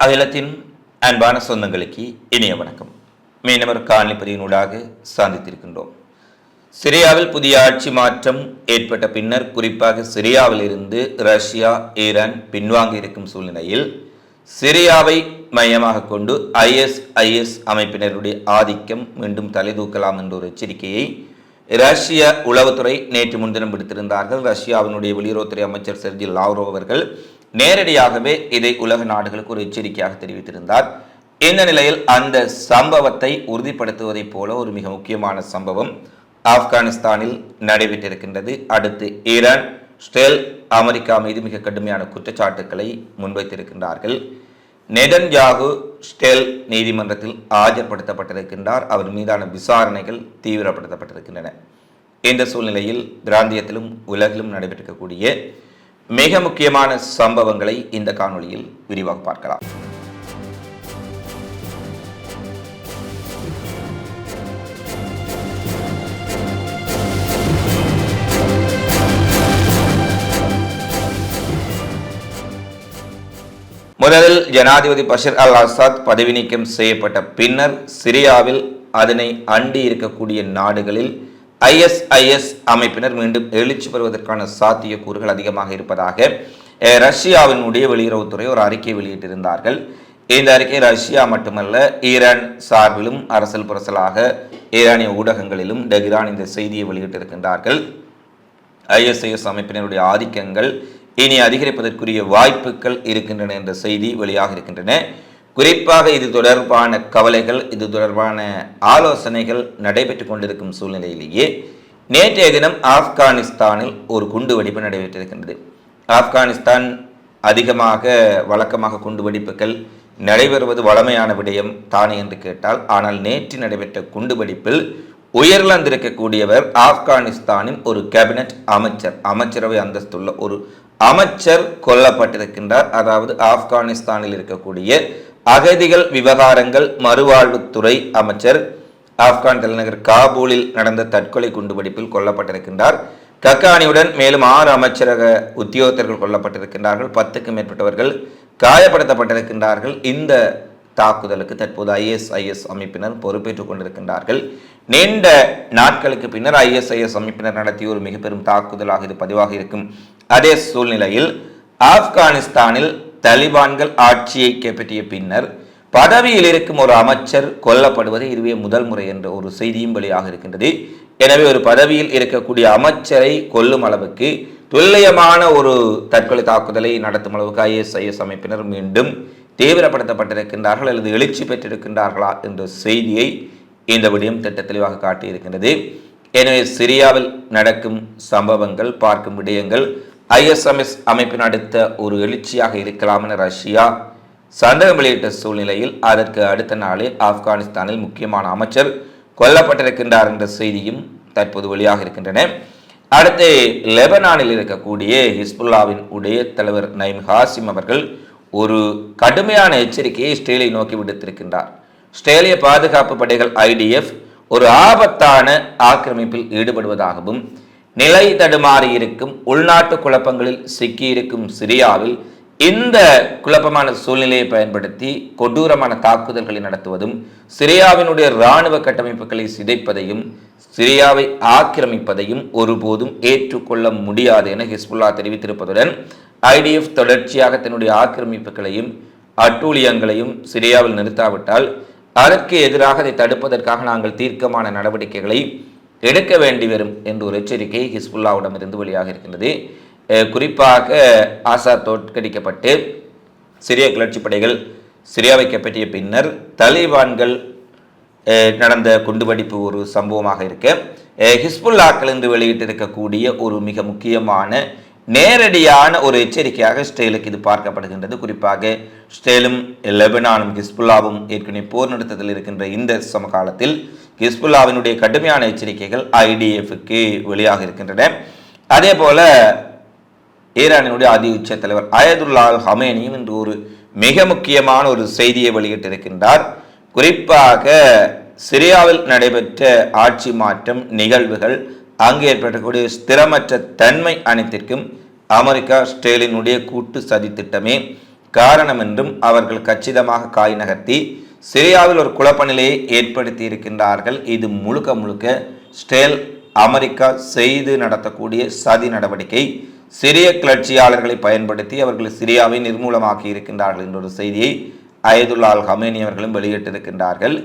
அகிலத்தின் அன்பான சொந்தங்களுக்கு இனிய வணக்கம். மீனவர் காணொலி பதிவினூடாக சாந்தித்திருக்கின்றோம். சிரியாவில் புதிய ஆட்சி மாற்றம் ஏற்பட்ட பின்னர் குறிப்பாக சிரியாவில் இருந்து ரஷ்யா ஈரான் பின்வாங்கி இருக்கும் சூழ்நிலையில் சிரியாவை மையமாக கொண்டு ஐஎஸ்ஐஎஸ் அமைப்பினருடைய ஆதிக்கம் மீண்டும் தலைதூக்கலாம் என்ற ஒரு எச்சரிக்கையை ரஷ்ய உளவுத்துறை நேற்று முன்தினம் விடுத்திருந்தார்கள். ரஷ்யாவினுடைய வெளியுறவுத்துறை அமைச்சர் செர்ஜி லாவ்ரோவ் அவர்கள் நேரடியாகவே இதை உலக நாடுகளுக்கு ஒரு எச்சரிக்கையாக தெரிவித்திருந்தார். இந்த நிலையில் அந்த சம்பவத்தை உறுதிப்படுத்துவதைப் போல ஒரு மிக முக்கியமான சம்பவம் ஆப்கானிஸ்தானில் நடைபெற்றிருக்கின்றது. அடுத்து ஈரான் ஸ்டெல் அமெரிக்கா மீது மிக கடுமையான குற்றச்சாட்டுக்களை முன்வைத்திருக்கின்றார்கள். நெதன்யாகு ஸ்டெல் நீதிமன்றத்தில் ஆஜர்படுத்தப்பட்டிருக்கின்றார். அவர் மீதான விசாரணைகள் தீவிரப்படுத்தப்பட்டிருக்கின்றன. இந்த சூழ்நிலையில் பிராந்தியத்திலும் உலகிலும் நடைபெற்றிருக்கக்கூடிய மிக முக்கியமான சம்பவங்களை இந்த காணொளியில் விரிவாக பார்க்கலாம். முதலில் ஜனாதிபதி பஷீர் அல் ஆசாத் பதவி நீக்கம் செய்யப்பட்ட பின்னர் சிரியாவில் அதனை அண்டி இருக்கக்கூடிய நாடுகளில் ஐஎஸ்ஐஎஸ் அமைப்பினர் மீண்டும் எழுச்சி பெறுவதற்கான சாத்தியக்கூறுகள் அதிகமாக இருப்பதாக ரஷ்யாவினுடைய வெளியுறவுத்துறை ஒரு அறிக்கை வெளியிட்டிருந்தார்கள். இந்த அறிக்கை ரஷ்யா மட்டுமல்ல ஈரான் சார்பிலும் அரசல் புரசலாக ஈரானிய ஊடகங்களிலும் டெஹ்ரான் இந்த செய்தியை வெளியிட்டிருக்கின்றார்கள். ஐஎஸ்ஐஎஸ் அமைப்பினருடைய ஆதிக்கங்கள் இனி அதிகரிப்பதற்குரிய வாய்ப்புகள் இருக்கின்றன என்ற செய்தி வெளியாக இருக்கின்றன. குறிப்பாக இது தொடர்பான கவலைகள் இது தொடர்பான ஆலோசனைகள் நடைபெற்று கொண்டிருக்கும் சூழ்நிலையிலேயே நேற்றைய தினம் ஆப்கானிஸ்தானில் ஒரு குண்டு வெடிப்பு நடைபெற்றிருக்கின்றது. ஆப்கானிஸ்தான் அதிகமாக வழக்கமாக குண்டு வெடிப்புகள் நடைபெறுவது வளமையான விடயம் தானே என்று கேட்டால் ஆனால் நேற்று நடைபெற்ற குண்டு வெடிப்பில் உயர்ந்திருக்கக்கூடியவர் ஆப்கானிஸ்தானின் ஒரு கேபினட் அமைச்சர் அமைச்சரவை அந்தஸ்துள்ள ஒரு அமைச்சர் கொல்லப்பட்டிருக்கின்றார். அதாவது ஆப்கானிஸ்தானில் இருக்கக்கூடிய அகதிகள் விவகாரங்கள் மறுவாழ்வுத்துறை அமைச்சர் ஆப்கான் தலைநகர் காபூலில் நடந்த தற்கொலை குண்டுவெடிப்பில் கொல்லப்பட்டிருக்கின்றார். கக்கானியுடன் மேலும் ஆறு அமைச்சரக உத்தியோகத்தர்கள் கொல்லப்பட்டிருக்கின்றார்கள். பத்துக்கும் மேற்பட்டவர்கள் காயப்படுத்தப்பட்டிருக்கின்றார்கள். இந்த தாக்குதலுக்கு தற்போது ஐஎஸ்ஐஎஸ் அமைப்பினர் பொறுப்பேற்றுக் கொண்டிருக்கின்றார்கள். நீண்ட நாட்களுக்கு பின்னர் ஐஎஸ்ஐஎஸ் அமைப்பினர் நடத்திய ஒரு மிக பெரும் தாக்குதலாக இது பதிவாக இருக்கும் அதே சூழ்நிலையில் ஆப்கானிஸ்தானில் தலிபான்கள் ஆட்சியை கைப்பற்றிய பின்னர் பதவியில் இருக்கும் ஒரு அமைச்சர் கொல்லப்படுவது இதுவே முதல் முறை என்ற ஒரு செய்தியும் வெளியாக இருக்கின்றது. எனவே ஒரு பதவியில் இருக்கக்கூடிய அமைச்சரை கொல்லும் அளவுக்கு துல்லியமான ஒரு தற்கொலை தாக்குதலை நடத்தும் அளவுக்கு ஐஎஸ்ஐஎஸ் அமைப்பினர் மீண்டும் தீவிரப்படுத்தப்பட்டிருக்கின்றார்கள் அல்லது எழுச்சி பெற்றிருக்கின்றார்களா என்ற செய்தியை இந்த விடயம் திட்ட தெளிவாக காட்டியிருக்கின்றது. எனவே சிரியாவில் நடக்கும் சம்பவங்கள் பார்க்கும் விடயங்கள் ஐஎஸ்எம்எஸ் அமைப்பின் அடுத்த ஒரு எழுச்சியாக இருக்கலாம் என ரஷ்யா சந்தேகம் வெளியிட்ட சூழ்நிலையில் அதற்கு அடுத்த நாளே ஆப்கானிஸ்தானில் முக்கியமான அமைச்சர் கொல்லப்பட்டிருக்கின்றார் என்ற செய்தியும் தற்போது வெளியாக இருக்கின்றன. அடுத்து லெபனானில் இருக்கக்கூடிய ஹிஸ்புல்லாவின் உடைய தலைவர் நைம் ஹாசிம் அவர்கள் ஒரு கடுமையான எச்சரிக்கையை இஸ்ரேலை நோக்கி விடுத்திருக்கின்றார். இஸ்ரேலிய பாதுகாப்பு படைகள் ஐடிஎஃப் ஒரு ஆபத்தான ஆக்கிரமிப்பில் ஈடுபடுவதாகவும் நிலை தடுமாறி இருக்கும் உள்நாட்டு குழப்பங்களில் சிக்கியிருக்கும் சிரியாவில் இந்த குழப்பமான சூழ்நிலையை பயன்படுத்தி கொடூரமான தாக்குதல்களை நடத்துவதும் சிரியாவினுடைய இராணுவ கட்டமைப்புகளை சிதைப்பதையும் சிரியாவை ஆக்கிரமிப்பதையும் ஒருபோதும் ஏற்றுக்கொள்ள முடியாது என ஹிஸ்புல்லா தெரிவித்திருப்பதுடன் ஐடிஎஃப் தொடர்ச்சியாக தன்னுடைய ஆக்கிரமிப்புகளையும் அட்டூழியங்களையும் சிரியாவில் நிறுத்தாவிட்டால் அதற்கு எதிராக அதை தடுப்பதற்காக நாங்கள் தீர்க்கமான நடவடிக்கைகளை எடுக்க வேண்டி வரும் என்ற ஒரு எச்சரிக்கை ஹிஸ்புல்லாவிடமிருந்து வெளியாக இருக்கின்றது. குறிப்பாக ஆசா தோற்கடிக்கப்பட்டு சிரிய கிளர்ச்சி படைகள் சிரியாவை கைப்பற்றிய பின்னர் தலிபான்கள் நடந்த குண்டுவெடிப்பு ஒரு சம்பவமாக இருக்க ஹிஸ்புல்லாக்கள் என்று வெளியிட்டிருக்கக்கூடிய ஒரு மிக முக்கியமான நேரடியான ஒரு எச்சரிக்கையாக ஸ்டேலுக்கு இது பார்க்கப்படுகின்றது. குறிப்பாக ஸ்டேலும் லெபனானும் ஹிஸ்புல்லாவும் ஏற்கனவே போர் நடத்தத்தில் இருக்கின்ற இந்த சமகாலத்தில் ஹிஸ்புல்லாவினுடைய கடுமையான எச்சரிக்கைகள் ஐடிஎஃப்க்கு வெளியாக இருக்கின்றன. அதே போல ஈரானினுடைய அதி உச்ச தலைவர் அயதுல்லா அல் ஹமேனியும் இன்று ஒரு மிக முக்கியமான ஒரு செய்தியை வெளியிட்டிருக்கின்றார். குறிப்பாக சிரியாவில் நடைபெற்ற ஆட்சி மாற்றம் நிகழ்வுகள் அங்கு ஏற்படக்கூடிய ஸ்திரமற்ற தன்மை அனைத்திற்கும் அமெரிக்கா ஸ்டேலினுடைய கூட்டு சதி திட்டமே காரணம் என்றும் அவர்கள் கச்சிதமாக காய் நகர்த்தி சிரியாவில் ஒரு குழப்ப நிலையை ஏற்படுத்தி இருக்கின்றார்கள் இது முழுக்க முழுக்க ஸ்டேல் அமெரிக்கா செய்து நடத்தக்கூடிய சதி நடவடிக்கை. சிரிய கிளர்ச்சியாளர்களை பயன்படுத்தி அவர்கள் சிரியாவை நிர்மூலமாக்கி இருக்கின்றார்கள் என்ற ஒரு செய்தியை அயதுல்லால் ஹமேனி அவர்களும் வெளியிட்டிருக்கின்றார்கள்.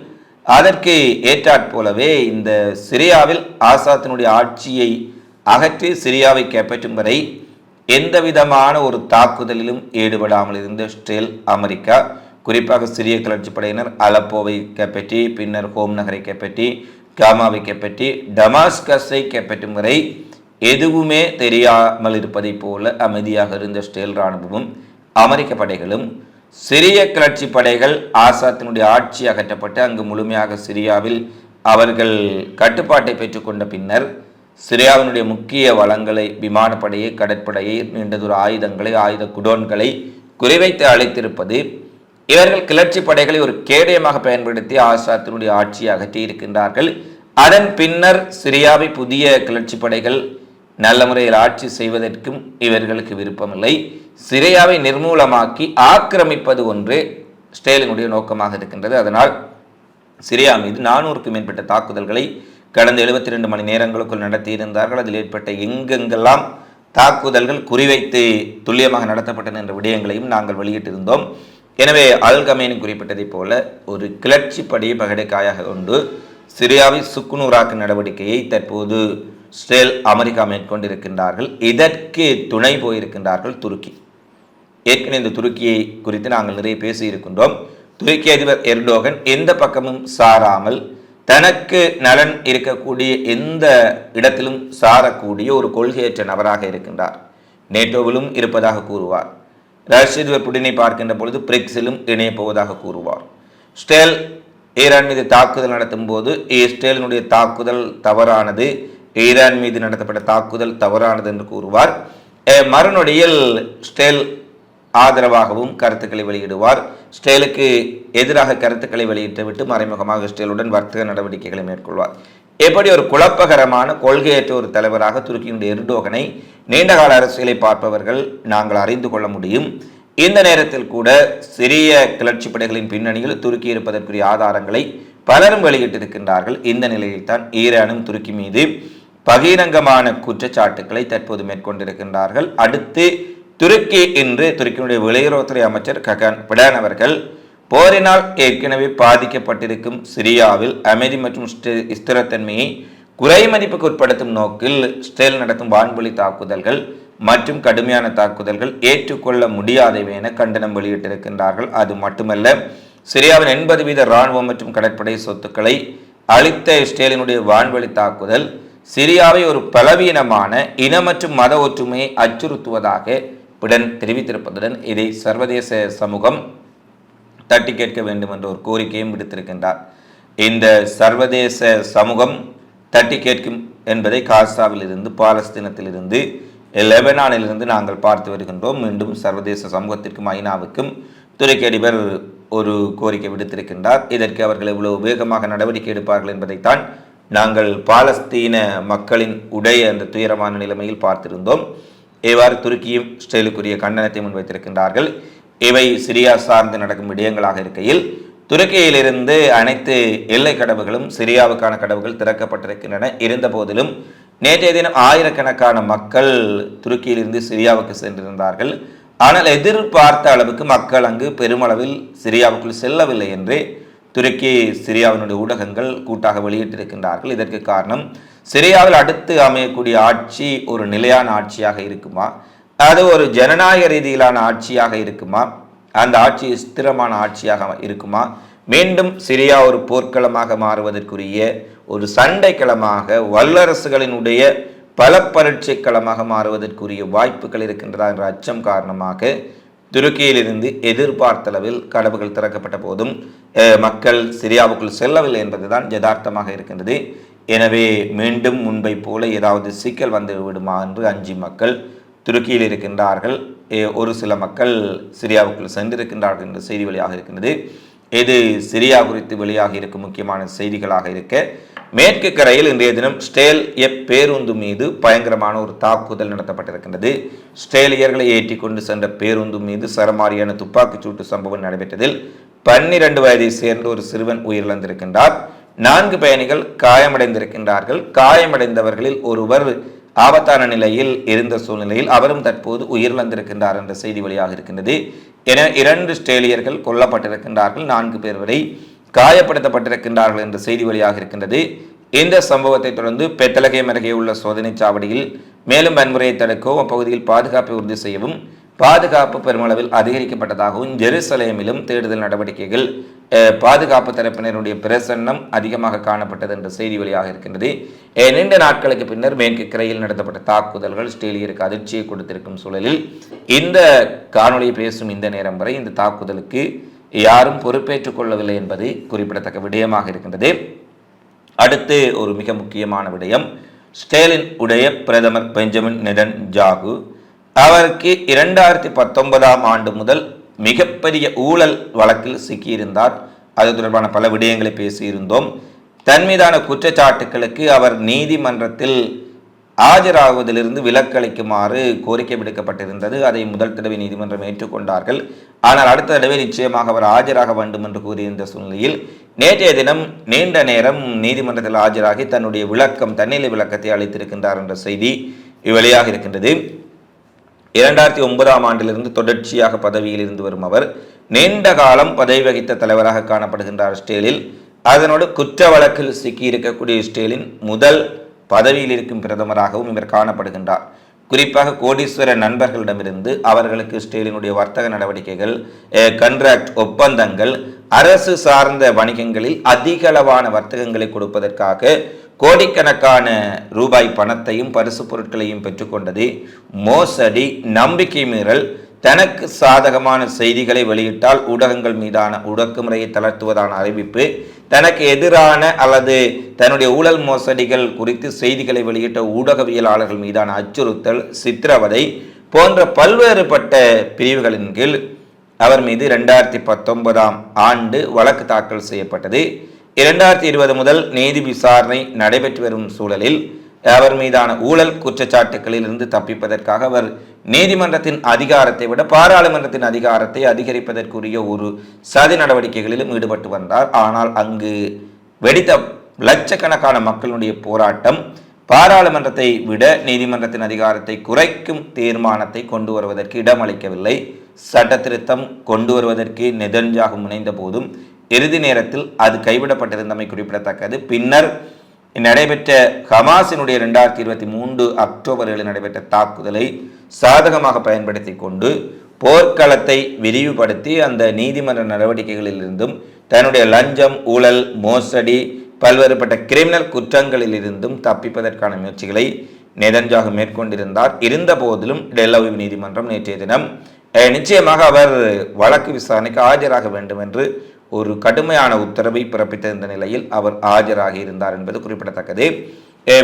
அதற்கு ஏற்றாற்போலவே இந்த சிரியாவில் ஆசாத்தினுடைய ஆட்சியை அகற்றி சிரியாவை கைப்பற்றும் வரை எந்த விதமான ஒரு தாக்குதலிலும் ஈடுபடாமல் இருந்த ஸ்டேல் அமெரிக்கா குறிப்பாக சிரிய கிளர்ச்சி படையினர் அலப்போவை கைப்பற்றி பின்னர் ஹோம் நகரை கைப்பற்றி காமாவை கைப்பற்றி டமாஸ்கஸை கைப்பற்றும் வரை எதுவுமே தெரியாமல் இருப்பதைப் போல அமைதியாக இருந்த ஸ்டேல் இராணுவமும் அமெரிக்க படைகளும் சிரிய கிளர்ச்சி படைகள் ஆசாத்தினுடைய ஆட்சி அகற்றப்பட்டு அங்கு முழுமையாக சிரியாவில் அவர்கள் கட்டுப்பாட்டை பெற்றுக்கொண்ட பின்னர் சிரியாவினுடைய முக்கிய வளங்களை விமானப்படையை கடற்படையை நீண்ட தூர ஆயுதங்களை ஆயுத குடோன்களை குறிவைத்து அழைத்திருப்பது இவர்கள் கிளர்ச்சி படைகளை ஒரு கேடயமாக பயன்படுத்தி ஆசாத்தினுடைய ஆட்சியை அகற்றி இருக்கின்றார்கள். அதன் பின்னர் சிரியாவை புதிய கிளர்ச்சி படைகள் நல்ல முறையில் ஆட்சி செய்வதற்கும் இவர்களுக்கு விருப்பமில்லை. சிரியாவை நிர்மூலமாக்கி ஆக்கிரமிப்பது ஒன்று ஸ்டேலினுடைய நோக்கமாக இருக்கின்றது. அதனால் சிரியா மீது நானூறுக்கும் மேற்பட்ட தாக்குதல்களை கடந்த எழுபத்தி ரெண்டு மணி நேரங்களுக்குள் நடத்தியிருந்தார்கள். அதில் ஏற்பட்ட எங்கெங்கெல்லாம் தாக்குதல்கள் குறிவைத்து துல்லியமாக நடத்தப்பட்டன என்ற விடயங்களையும் நாங்கள் வெளியிட்டிருந்தோம். எனவே அல் கமேனி குறிப்பிட்டதைப் போல ஒரு கிளர்ச்சி படையை பகடைக்காயாக கொண்டு சிரியாவை சுக்குநூறாக்கும் நடவடிக்கையை தற்போது ஸ்டேல் அமெரிக்கா மேற்கொண்டிருக்கின்றார்கள். இதற்கு துணை போயிருக்கின்றார்கள் துருக்கி. ஏற்கனவே இந்த துருக்கியை குறித்து நாங்கள் நிறைய பேசியிருக்கின்றோம். துருக்கி அதிபர் எர்டோகன் எந்த பக்கமும் சாராமல் தனக்கு நலன் இருக்கக்கூடிய எந்த இடத்திலும் சாரக்கூடிய ஒரு கொள்கையற்ற நபராக இருக்கின்றார். நேட்டோவிலும் இருப்பதாக கூறுவார். ரஷ்ய அதிபர் புடினை பார்க்கின்ற பொழுது பிரிக்ஸிலும் இணையப் போவதாக கூறுவார். ஸ்டேல் ஈரான் மீது தாக்குதல் நடத்தும் போது இஸ்ரேலினுடைய தாக்குதல் தவறானது ஈரான் மீது நடத்தப்பட்ட தாக்குதல் தவறானது என்று கூறுவார். மறுநொடியில் ஸ்டேல் ஆதரவாகவும் கருத்துக்களை வெளியிடுவார். ஸ்டேலுக்கு எதிராக கருத்துக்களை வெளியிட்டுவிட்டு மறைமுகமாக ஸ்டேலுடன் வர்த்தக நடவடிக்கைகளை மேற்கொள்வார். எப்படி ஒரு குழப்பகரமான கொள்கையற்ற ஒரு தலைவராக துருக்கியினுடைய எர்டோகனை நீண்டகால அரசியலை பார்ப்பவர்கள் நாங்கள் அறிந்து கொள்ள முடியும். இந்த நேரத்தில் கூட சிறிய கிளர்ச்சி படைகளின் பின்னணியில் துருக்கி இருப்பதற்குரிய ஆதாரங்களை பலரும் வெளியிட்டிருக்கின்றார்கள். இந்த நிலையில்தான் ஈரானும் துருக்கி மீது பகிரங்கமான குற்றச்சாட்டுக்களை தற்போது மேற்கொண்டிருக்கின்றார்கள். அடுத்து துருக்கி இன்று துருக்கியினுடைய வெளியுறவுத்துறை அமைச்சர் ககான் பிடான் அவர்கள் போரினால் ஏற்கனவே பாதிக்கப்பட்டிருக்கும் சிரியாவில் அமைதி மற்றும் ஸ்திரத்தன்மையை குறைமதிப்புக்கு உட்படுத்தும் நோக்கில் ஸ்டேல் நடத்தும் வான்வழி தாக்குதல்கள் மற்றும் கடுமையான தாக்குதல்கள் ஏற்றுக்கொள்ள முடியாதவை என கண்டனம் வெளியிட்டிருக்கின்றார்கள். அது மட்டுமல்ல சிரியாவின் எண்பது வீத இராணுவம் மற்றும் கடற்படை சொத்துக்களை அளித்த இஸ்ரேலினுடைய வான்வழி தாக்குதல் சிரியாவை ஒரு பலவீனமான இன மற்றும் மத ஒற்றுமையை அச்சுறுத்துவதாக பிடன் தெரிவித்திருப்பதுடன் இதை சர்வதேச சமூகம் தட்டி கேட்க வேண்டும் என்ற ஒரு கோரிக்கையும் விடுத்திருக்கின்றார். இந்த சர்வதேச சமூகம் தட்டி கேட்கும் என்பதை காசாவில் இருந்து பாலஸ்தீனத்திலிருந்து லெபனானிலிருந்து நாங்கள் பார்த்து வருகின்றோம். மீண்டும் சர்வதேச சமூகத்திற்கும் ஐநாவுக்கும் துருக்கி அதிபர் ஒரு கோரிக்கை விடுத்திருக்கின்றார். இதற்கு அவர்கள் எவ்வளவு வேகமாக நடவடிக்கை எடுப்பார்கள் என்பதைத்தான் நாங்கள் பாலஸ்தீன மக்களின் உடைய அந்த துயரமான நிலைமையில் பார்த்திருந்தோம். இவ்வாறு துருக்கியும் இஸ்ரேலுக்குரிய கண்டனத்தை முன்வைத்திருக்கின்றார்கள். இவை சிரியா சார்ந்து நடக்கும் விடயங்களாக இருக்கையில் துருக்கியிலிருந்து அனைத்து எல்லை கடவுகளும் சிரியாவுக்கான கடவுகள் திறக்கப்பட்டிருக்கின்றன. இருந்த போதிலும் நேற்றைய தினம் ஆயிரக்கணக்கான மக்கள் துருக்கியிலிருந்து சிரியாவுக்கு சென்றிருந்தார்கள். ஆனால் எதிர்பார்த்த அளவுக்கு மக்கள் அங்கு பெருமளவில் சிரியாவுக்குள் செல்லவில்லை என்று துருக்கி சிரியாவினுடைய ஊடகங்கள் கூட்டாக வெளியிட்டிருக்கின்றார்கள். இதற்கு காரணம் சிரியாவில் அடுத்து அமையக்கூடிய ஆட்சி ஒரு நிலையான ஆட்சியாக இருக்குமா? அது ஒரு ஜனநாயக ரீதியிலான ஆட்சியாக இருக்குமா? அந்த ஆட்சி ஸ்திரமான ஆட்சியாக இருக்குமா? மீண்டும் சிரியா ஒரு போர்க்களமாக மாறுவதற்குரிய ஒரு சண்டை களமாக வல்லரசுகளினுடைய பல பரீட்சை களமாக மாறுவதற்குரிய வாய்ப்புகள் இருக்கின்றதா என்ற அச்சம் காரணமாக துருக்கியிலிருந்து எதிர்பார்த்தளவில் கடவுகள் திறக்கப்பட்ட போதும் மக்கள் சிரியாவுக்குள் செல்லவில்லை என்பதுதான் யதார்த்தமாக இருக்கின்றது. எனவே மீண்டும் முன்பை போல ஏதாவது சிக்கல் வந்து விடுமா என்று அஞ்சி மக்கள் துருக்கியில் இருக்கின்றார்கள். ஒரு சில மக்கள் சிரியாவுக்குள் சென்றிருக்கின்றார்கள் என்ற செய்தி வெளியாக இருக்கின்றது. இது சிரியா குறித்து வெளியாக இருக்கும் முக்கியமான செய்திகளாக இருக்க மேற்கு கரையில் இன்றைய தினம் ஸ்டேல் எப் பேருந்து மீது பயங்கரமான ஒரு தாக்குதல் நடத்தப்பட்டிருக்கின்றது. ஸ்டேலியர்களை ஏற்றி கொண்டு சென்ற பேருந்து மீது சரமாரியான துப்பாக்கிச் சூட்டு சம்பவம் நடைபெற்றதில் பன்னிரண்டு வயதை சேர்ந்த ஒரு சிறுவன் உயிரிழந்திருக்கின்றார். நான்கு பயணிகள் காயமடைந்திருக்கின்றார்கள். காயமடைந்தவர்களில் ஒருவர் ஆபத்தான நிலையில் இருந்த சூழ்நிலையில் அவரும் தற்போது உயிரிழந்திருக்கின்றார் என்ற செய்தி வெளியாக இருக்கின்றது. என இரண்டு ஸ்ட்ரேலியர்கள் கொல்லப்பட்டிருக்கின்றார்கள். நான்கு பேர் வரை காயப்படுத்தப்பட்டிருக்கின்றார்கள் என்ற செய்தி வெளியாக இருக்கின்றது. இந்த சம்பவத்தை தொடர்ந்து பெத்தலகேம் அருகே உள்ள சோதனைச் சாவடியில் மேலும் வன்முறையை தடுக்கவும் அப்பகுதியில் பாதுகாப்பை உறுதி செய்யவும் பாதுகாப்பு பெருமளவில் அதிகரிக்கப்பட்டதாகவும் ஜெருசலேமிலும் தேடுதல் நடவடிக்கைகள் பாதுகாப்பு தரப்பினருடைய பிரசன்னம் அதிகமாக காணப்பட்டது என்ற செய்தி வெளியாக இருக்கின்றது. நீண்ட நாட்களுக்கு பின்னர் மேற்கு கிரையில் நடத்தப்பட்ட தாக்குதல்கள் ஸ்டேலியருக்கு அதிர்ச்சியை கொடுத்திருக்கும் சூழலில் இந்த காணொளியை பேசும் இந்த நேரம் வரை இந்த தாக்குதலுக்கு யாரும் பொறுப்பேற்றுக் கொள்ளவில்லை என்பது குறிப்பிடத்தக்க விடயமாக இருக்கின்றது. அடுத்து ஒரு மிக முக்கியமான விடயம். ஸ்டேலின் உடைய பிரதமர் பெஞ்சமின் நெடன் ஜாகு அவருக்கு இரண்டாயிரத்தி பத்தொன்பதாம் ஆண்டு முதல் மிகப்பெரிய ஊழல் வழக்கில் சிக்கியிருந்தார். அது தொடர்பான பல விடயங்களை பேசியிருந்தோம். தன் மீதான குற்றச்சாட்டுக்களுக்கு அவர் நீதிமன்றத்தில் ஆஜராகுவதிலிருந்து விலக்களிக்குமாறு கோரிக்கை விடுக்கப்பட்டிருந்தது. அதை முதல் தடவை நீதிமன்றம் ஏற்றுக்கொண்டார்கள். ஆனால் அடுத்த தடவை நிச்சயமாக அவர் ஆஜராக வேண்டும் என்று கூறியிருந்த சூழ்நிலையில் நேற்றைய தினம் நீண்ட நேரம் நீதிமன்றத்தில் ஆஜராகி தன்னுடைய விளக்கம் தன்னிலை விளக்கத்தை அளித்திருக்கின்றார் என்ற செய்தி வெளியாக இருக்கின்றது. இரண்டாயிரத்தி ஒன்பதாம் ஆண்டிலிருந்து தொடர்ச்சியாக பதவியில் இருந்து வரும் அவர் நீண்ட காலம் பதவி வகித்த தலைவராக காணப்படுகின்றார் ஸ்டேலில். அதனோடு குற்ற வழக்கில் சிக்கியிருக்கக்கூடிய ஸ்டேலின் முதல் பதவியில் இருக்கும் பிரதமராகவும் இவர் காணப்படுகின்றார். குறிப்பாக கோடீஸ்வர நண்பர்களிடமிருந்து அவர்களுக்கு ஸ்டேலினுடைய வர்த்தக நடவடிக்கைகள் கண்ட்ராக்ட் ஒப்பந்தங்கள் அரசு சார்ந்த வணிகங்களில் அதிகளவான வர்த்தகங்களை கொடுப்பதற்காக கோடிக்கணக்கான ரூபாய் பணத்தையும் பரிசு பொருட்களையும் பெற்றுக்கொண்டது. மோசடி நம்பிக்கை மீறல் தனக்கு சாதகமான செய்திகளை வெளியிட்டால் ஊடகங்கள் மீதான ஒடுக்குமுறையை தளர்த்துவதான அறிவிப்பு தனக்கு எதிரான அல்லது தன்னுடைய ஊழல் மோசடிகள் குறித்து செய்திகளை வெளியிட்ட ஊடகவியலாளர்கள் மீதான அச்சுறுத்தல் சித்திரவதை போன்ற பல்வேறுபட்ட பிரிவுகளின் கீழ் அவர் மீது இரண்டாயிரத்தி பத்தொன்பதாம் ஆண்டு வழக்கு தாக்கல் செய்யப்பட்டது. இரண்டாயிரத்தி இருபது முதல் நீதி விசாரணை நடைபெற்று வரும் சூழலில் அவர் மீதான ஊழல் குற்றச்சாட்டுகளில் இருந்து தப்பிப்பதற்காக அவர் நீதிமன்றத்தின் அதிகாரத்தை விட பாராளுமன்றத்தின் அதிகாரத்தை அதிகரிப்பதற்குரிய ஒரு சதி நடவடிக்கைகளிலும் ஈடுபட்டு வந்தார். ஆனால் அங்கு வெடித்த லட்சக்கணக்கான மக்களுடைய போராட்டம் பாராளுமன்றத்தை விட நீதிமன்றத்தின் அதிகாரத்தை குறைக்கும் தீர்மானத்தை கொண்டு வருவதற்கு இடமளிக்கவில்லை. சட்ட திருத்தம் கொண்டு வருவதற்கு நெதன்ஜாகு முனைந்த போதும் இறுதி நேரத்தில் அது கைவிடப்பட்டிருந்தமை குறிப்பிடத்தக்கது. பின்னர் நடைபெற்ற ஹமாஸினுடைய இரண்டாயிரத்தி இருபத்தி மூன்று அக்டோபரில் நடைபெற்ற தாக்குதலை சாதகமாக பயன்படுத்தி கொண்டு போர்க்களத்தை விரிவுபடுத்தி அந்த நீதிமன்ற நடவடிக்கைகளிலிருந்தும் தன்னுடைய லஞ்சம் ஊழல் மோசடி பல்வேறுபட்ட கிரிமினல் குற்றங்களிலிருந்தும் தப்பிப்பதற்கான முயற்சிகளை நெதன்ஜாகு மேற்கொண்டிருந்தார். இருந்த போதிலும் டெல்லவி நீதிமன்றம் நேற்றைய தினம் நிச்சயமாக அவர் வழக்கு விசாரணைக்கு ஆஜராக வேண்டும் என்று ஒரு கடுமையான உத்தரவை பிறப்பித்திருந்த நிலையில் அவர் ஆஜராகி இருந்தார் என்பது குறிப்பிடத்தக்கது.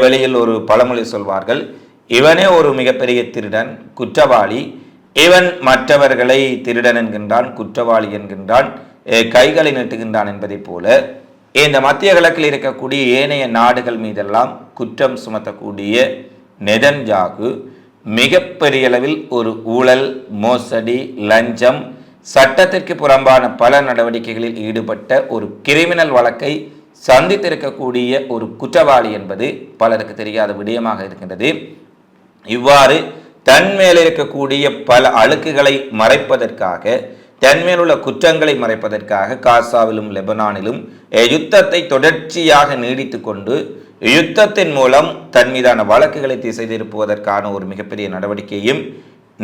வெளியில் ஒரு பழமொழி சொல்வார்கள் இவனே ஒரு மிகப்பெரிய திருடன் குற்றவாளி. இவன் மற்றவர்களை திருடன் என்கின்றான் குற்றவாளி என்கின்றான் கைகளை நீட்டுகின்றான் என்பதைப் போல. இந்த மத்திய கிழக்கில் இருக்கக்கூடிய ஏனைய நாடுகள் மீதெல்லாம் குற்றம் சுமத்தக்கூடிய நெதன்ஜாகு மிகப்பெரிய அளவில் ஒரு ஊழல் மோசடி லஞ்சம் சட்டத்திற்கு புறம்பான பல நடவடிக்கைகளில் ஈடுபட்ட ஒரு கிரிமினல் வழக்கை சந்தித்திருக்கக்கூடிய ஒரு குற்றவாளி என்பது பலருக்கு தெரியாத விடயமாக இருக்கின்றது. இவ்வாறு தன்மேல் இருக்கக்கூடிய பல அழுக்குகளை மறைப்பதற்காக தன்மேல் உள்ள குற்றங்களை மறைப்பதற்காக காசாவிலும் லெபனானிலும் யுத்தத்தை தொடர்ச்சியாக நீடித்து கொண்டு யுத்தத்தின் மூலம் தன் மீதான வழக்குகளை திசை திருப்புவதற்கான ஒரு மிகப்பெரிய நடவடிக்கையும்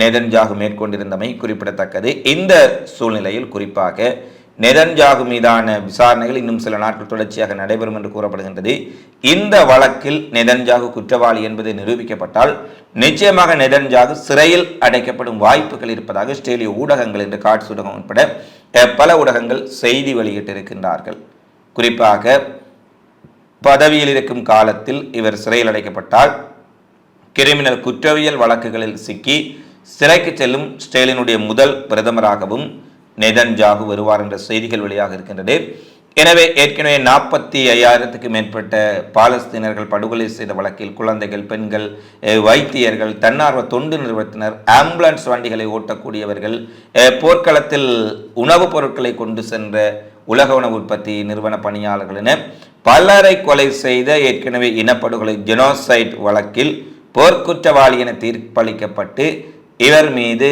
நெதன்ஜாகு மேற்கொண்டிருந்தமை குறிப்பிடத்தக்கது. இந்த சூழ்நிலையில் குறிப்பாக நெதன்ஜாகு மீதான விசாரணைகள் இன்னும் சில நாட்கள் தொடர்ச்சியாக நடைபெறும் என்று கூறப்படுகின்றது. இந்த வழக்கில் நெதன்ஜாகு குற்றவாளி என்பது நிரூபிக்கப்பட்டால் நிச்சயமாக நெதன்ஜாகு சிறையில் அடைக்கப்படும் வாய்ப்புகள் இருப்பதாக ஸ்டேலிய ஊடகங்கள் என்று காட்சி ஊடகம் உட்பட பல ஊடகங்கள் செய்தி வெளியிட்டிருக்கின்றார்கள். குறிப்பாக பதவியில் இருக்கும் காலத்தில் இவர் சிறையில் அடைக்கப்பட்டால் கிரிமினல் குற்றவியல் வழக்குகளில் சிக்கி சிறைக்கு செல்லும் ஸ்டேலினுடைய முதல் பிரதமராகவும் நெதன்ஜாகு வருவார் என்ற செய்திகள் வெளியாக இருக்கின்றது எனவே ஏற்கனவே நாற்பத்தி ஐயாயிரத்துக்கு மேற்பட்ட பாலஸ்தீனர்கள் படுகொலை செய்த வழக்கில் குழந்தைகள் பெண்கள் வைத்தியர்கள் தன்னார்வ தொண்டு நிறுவனத்தினர் ஆம்புலன்ஸ் வண்டிகளை ஓட்டக்கூடியவர்கள் போர்க்களத்தில் உணவுப் பொருட்களை கொண்டு சென்ற உலக உணவு உற்பத்தி நிறுவன பணியாளர்கள் என பலரை கொலை செய்த ஏற்கனவே இனப்படுகொலை ஜெனோசைட் வழக்கில் போர்க்குற்றவாளி என தீர்ப்பளிக்கப்பட்டு இவர் மீது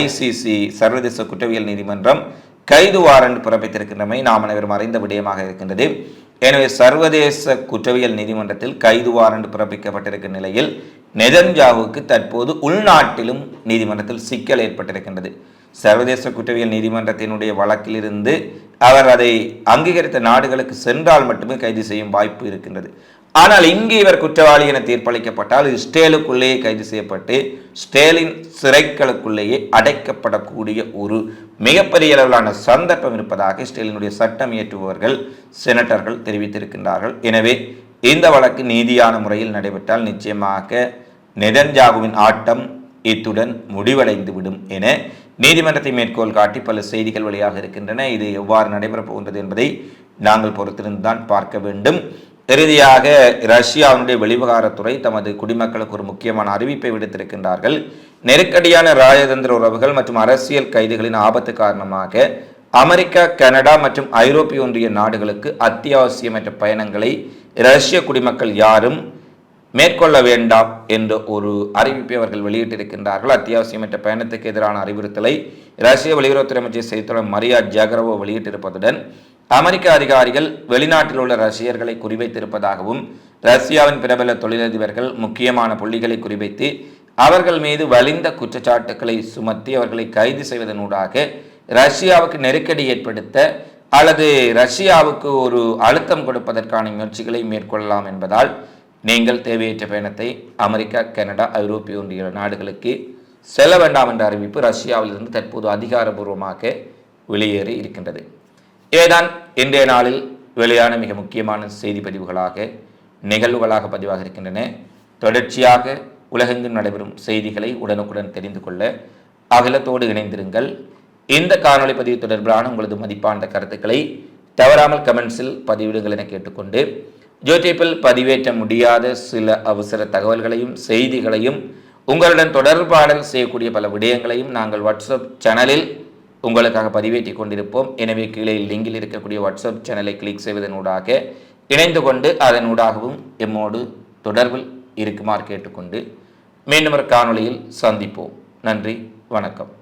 ஐசிசி சர்வதேச குற்றவியல் நீதிமன்றம் கைது வாரண்ட் பிறப்பித்திருக்கின்றமை நாம் அனைவரும் அறிந்த விடயமாக இருக்கின்றது. எனவே சர்வதேச குற்றவியல் நீதிமன்றத்தில் கைது வாரண்ட் பிறப்பிக்கப்பட்டிருக்கும் நிலையில் நெதன்ஜாவுக்கு தற்போது உள்நாட்டிலும் நீதிமன்றத்தில் சிக்கல் ஏற்பட்டிருக்கின்றது. சர்வதேச குற்றவியல் நீதிமன்றத்தினுடைய வழக்கிலிருந்து அவர் அதை அங்கீகரித்த நாடுகளுக்கு சென்றால் மட்டுமே கைது செய்யும் வாய்ப்பு இருக்கின்றது. ஆனால் இங்கே இவர் குற்றவாளி என தீர்ப்பளிக்கப்பட்டால் ஸ்டேலுக்குள்ளேயே கைது செய்யப்பட்டு ஸ்டேலின் சிறைக்களுக்குள்ளேயே அடைக்கப்படக்கூடிய ஒரு மிகப்பெரிய அளவிலான சந்தர்ப்பம் இருப்பதாக ஸ்டேலினுடைய சட்டம் இயற்றுபவர்கள் செனட்டர்கள் தெரிவித்திருக்கின்றார்கள். எனவே இந்த வழக்கு நீதியான முறையில் நடைபெற்றால் நிச்சயமாக நெதன்ஜாகுவின் ஆட்டம் இத்துடன் முடிவடைந்துவிடும் என நீதிமன்றத்தை மேற்கோள் காட்டி பல செய்திகள் வழியாக இருக்கின்றன. இது எவ்வாறு நடைபெறப் போகின்றது என்பதை நாங்கள் பொறுத்திருந்து தான் பார்க்க வேண்டும். இறுதியாக ரஷ்யாவினுடைய வெளிவிவகாரத்துறை தமது குடிமக்களுக்கு ஒரு முக்கியமான அறிவிப்பை விடுத்திருக்கின்றார்கள். நெருக்கடியான ராஜதந்திர உறவுகள் மற்றும் அரசியல் கைதிகளின் ஆபத்து காரணமாக அமெரிக்கா கனடா மற்றும் ஐரோப்பிய ஒன்றிய நாடுகளுக்கு அத்தியாவசியமற்ற பயணங்களை ரஷ்ய குடிமக்கள் யாரும் மேற்கொள்ள வேண்டாம் என்ற ஒரு அறிவிப்பை அவர்கள் வெளியிட்டிருக்கின்றார்கள். அத்தியாவசியமற்ற பயணத்துக்கு எதிரான அறிவுறுத்தலை ரஷ்ய வெளியுறவுத்துறை அமைச்சர் செய்தித்தொடர் மரியா ஜாகரவோ வெளியிட்டிருப்பதுடன் அமெரிக்க அதிகாரிகள் வெளிநாட்டில் உள்ள ரஷ்யர்களை குறிவைத்திருப்பதாகவும் ரஷ்யாவின் பிரபல தொழிலதிபர்கள் முக்கியமான புள்ளிகளை குறிவைத்து அவர்கள் மீது வலிந்த குற்றச்சாட்டுக்களை சுமத்தி அவர்களை கைது செய்வதனூடாக ரஷ்யாவுக்கு நெருக்கடி ஏற்படுத்த அல்லது ரஷ்யாவுக்கு ஒரு அழுத்தம் கொடுப்பதற்கான முயற்சிகளை மேற்கொள்ளலாம் என்பதால் நீங்கள் தேவையற்ற பயணத்தை அமெரிக்கா கனடா ஐரோப்பிய ஒன்றிய நாடுகளுக்கு செல்ல வேண்டாம் என்ற அறிவிப்பு ரஷ்யாவிலிருந்து தற்போது அதிகாரபூர்வமாக வெளியேறி இருக்கின்றது. இவைதான் இன்றைய நாளில் வெளியான மிக முக்கியமான செய்தி பதிவுகளாக நிகழ்வுகளாக பதிவாக இருக்கின்றன தொடர்ச்சியாக உலகெங்கும் நடைபெறும் செய்திகளை உடனுக்குடன் தெரிந்து கொள்ள அகிலத்தோடு இணைந்திருங்கள். இந்த காணொளி பதிவு தொடர்பிலான உங்களது மதிப்பான கருத்துக்களை தவறாமல் கமெண்ட்ஸில் பதிவிடுங்கள் என கேட்டுக்கொண்டு ஜோதிப்பில் பதிவேற்ற முடியாத சில அவசர தகவல்களையும் செய்திகளையும் உங்களுடன் தொடர்பாடல் செய்யக்கூடிய பல விடயங்களையும் நாங்கள் வாட்ஸ்அப் சேனலில் உங்களுக்காக பதிவேற்றி கொண்டிருப்போம். எனவே கீழே லிங்கில் இருக்கக்கூடிய வாட்ஸ்அப் சேனலை கிளிக் செய்வதனூடாக இணைந்து கொண்டு அதனூடாகவும் எம்மோடு தொடர்பில் இருக்குமாறு கேட்டுக்கொண்டு மீண்டும் ஒரு காணொளியில் சந்திப்போம். நன்றி வணக்கம்.